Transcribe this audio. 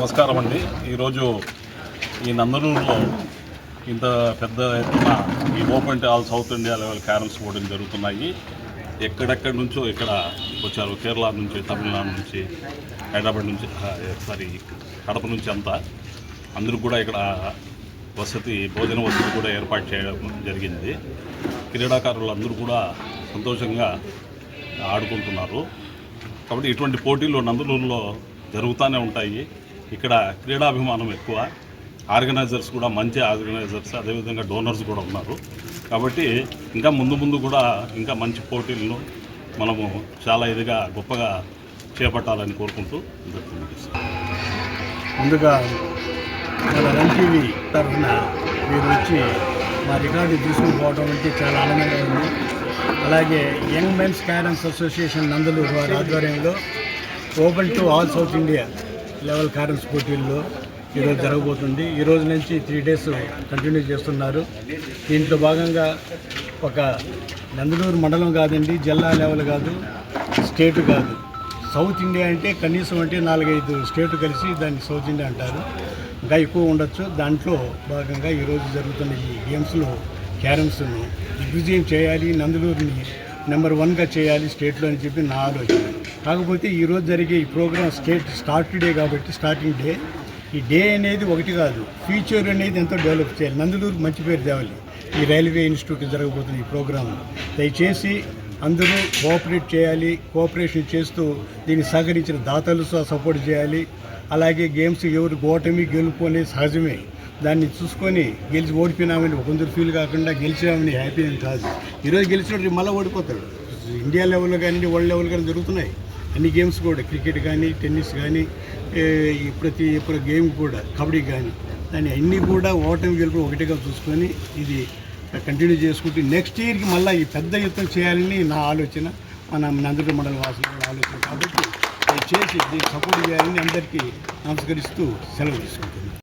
నమస్కారం అండి ఈరోజు ఈ నందనూరులో ఇంత పెద్ద ఎత్తున ఈ open all south India level carroms పోటీలు జరుగుతున్నాయి. ఎక్కడెక్కడి నుంచో ఇక్కడ వచ్చారు. కేరళ నుంచి తమిళనాడు నుంచి హైదరాబాద్ నుంచి సారీ కడప నుంచి అంతా. అందరూ కూడా ఇక్కడ వసతి భోజన వసతి కూడా ఏర్పాటు చేయడం జరిగింది. క్రీడాకారులు అందరూ కూడా సంతోషంగా ఆడుకుంటున్నారు. కాబట్టి ఇటువంటి పోటీలు నందలూరులో జరుగుతూనే ఉంటాయి. ఇక్కడ క్రీడాభిమానం ఎక్కువ. ఆర్గనైజర్స్ కూడా మంచి ఆర్గనైజర్స్ అదేవిధంగా డోనర్స్ కూడా ఉన్నారు. కాబట్టి ఇంకా ముందు ముందు కూడా ఇంకా మంచి పోటీలను మనము చాలా ఇదిగా గొప్పగా చేపట్టాలని కోరుకుంటూ ముందుగా మన టీవీ తరఫున మీరు వచ్చి మా రికార్డు తీసుకుని పోవడం అంటే చాలా ఆనందంగా ఉంది. అలాగే young men's carroms association Nandalur వారి ఆధ్వర్యంలో open to all south India level carroms పోటీల్లో ఈరోజు జరగబోతుంది. ఈ రోజు నుంచి త్రీ డేస్ కంటిన్యూ చేస్తున్నారు. దీంట్లో భాగంగా ఒక నందలూరు మండలం కాదండి జిల్లా లెవెల్ కాదు స్టేట్ కాదు. సౌత్ ఇండియా అంటే కనీసం అంటే నాలుగైదు స్టేట్ కలిసి దాన్ని సౌత్ ఇండియా అంటారు. ఇంకా ఎక్కువ ఉండొచ్చు. దాంట్లో భాగంగా ఈరోజు జరుగుతున్న ఈ గేమ్స్లో క్యారమ్స్ను దిగ్విజయం చేయాలి. నందులూరుని నెంబర్ వన్గా చేయాలి. స్టేట్లో అని చెప్పి నా ఆలోచన. కాకపోతే ఈరోజు జరిగే ఈ ప్రోగ్రామ్ స్టేట్ స్టార్ట్ డే కాబట్టి స్టార్టింగ్ డే. ఈ డే అనేది ఒకటి కాదు ఫ్యూచర్ అనేది ఎంతో డెవలప్ చేయాలి. నందులూరు మంచి పేరు తేవాలి ఈ రైల్వే ఇన్స్టిట్యూట్ జరగబోతున్న ఈ ప్రోగ్రామ్ దయచేసి అందరూ కోఆపరేట్ చేయాలి కోఆపరేషన్ చేస్తూ దీన్ని సహకరించిన దాతలు సపోర్ట్ చేయాలి. అలాగే గేమ్స్ ఎవరు ఓటమి గెలుపు అనేది సహజమే. దాన్ని చూసుకొని గెలిచి ఓడిపోయినామని కొందరు ఫీల్ కాకుండా గెలిచామని హ్యాపీ అని కాదు. ఈరోజు గెలిచినట్టు మళ్ళీ ఓడిపోతాడు. ఇండియా లెవెల్లో కానీ వరల్డ్ లెవెల్ కానీ జరుగుతున్నాయి. అన్ని గేమ్స్ కూడా క్రికెట్ కానీ టెన్నిస్ కానీ ప్రతి ఇప్పుడు గేమ్ కూడా కబడ్డీ కానీ దాన్ని అన్నీ కూడా ఓటమి గెలుపు ఒకటిగా చూసుకొని ఇది కంటిన్యూ చేసుకుంటూ నెక్స్ట్ ఇయర్కి మళ్ళీ ఈ పెద్ద యుద్ధం చేయాలని నా ఆలోచన. మన నందుడు మండల వాసుల ఆలోచన కాబట్టి చేసి దీన్ని సపోర్ట్ చేయాలని అందరికీ నమస్కరిస్తూ సెలవు తీసుకుంటున్నాను.